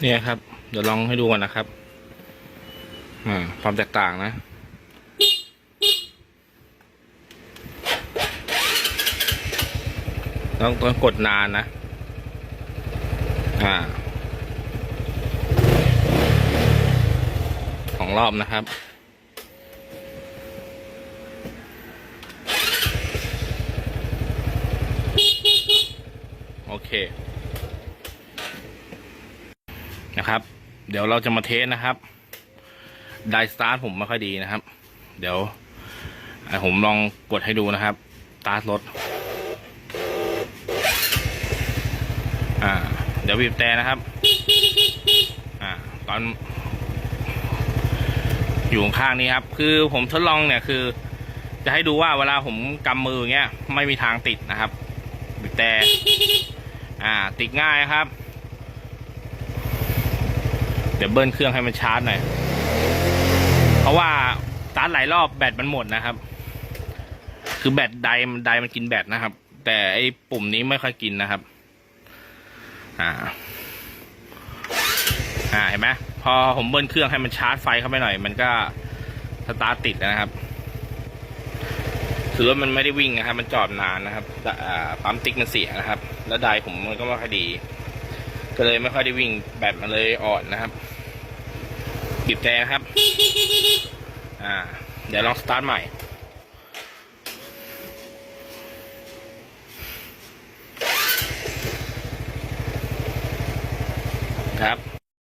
เนี่ยครับ เดี๋ยวลองให้ดูกันนะครับอ่าความแตกต่างนะต้องต้องกดนานนะ อ่าสองรอบนะครับ โอเค นะครับ เดี๋ยวเราจะมาเทสนะครับไดสตาร์ทผมไม่ค่อยดีนะครับ เดี๋ยวผมลองกดให้ดูนะครับสตาร์ทรถอ่า เดี๋ยวบีบแต่นะครับอ่าตอน อยู่ข้างนี้ครับ คือผมทดลองเนี่ยคือ จะให้ดูว่าเวลาผมกำมืออย่างเงี้ย ไม่มีทางติดนะครับบีบแต่อ่า ติดง่ายครับ เดี๋ยวเบิ้ลเครื่องให้มันชาร์จหน่อย เพราะว่าสตาร์ทหลายรอบแบตมันหมดนะครับ คือแบตไดมันไดมันกินแบตนะครับ แต่ไอ้ปุ่มนี้ไม่ค่อยกินนะครับ อ่า อ่าเห็นไหมพอผมเบิ้ลเครื่องให้มันชาร์จไฟเข้าไปหน่อย มันก็สตาร์ทติดนะครับคือรถมันไม่ได้วิ่งนะครับ มันจอดนานนะครับอ่าปั๊มติ๊กมันเสียนะครับ แล้วไดผมมันก็ไม่ค่อยดี ก็เลยไม่ค่อยได้วิ่งแบตมันเลยอ่อนนะครับบีบแต่นะครับ อ่า เดี๋ยวลองสตาร์ทใหม่ครับ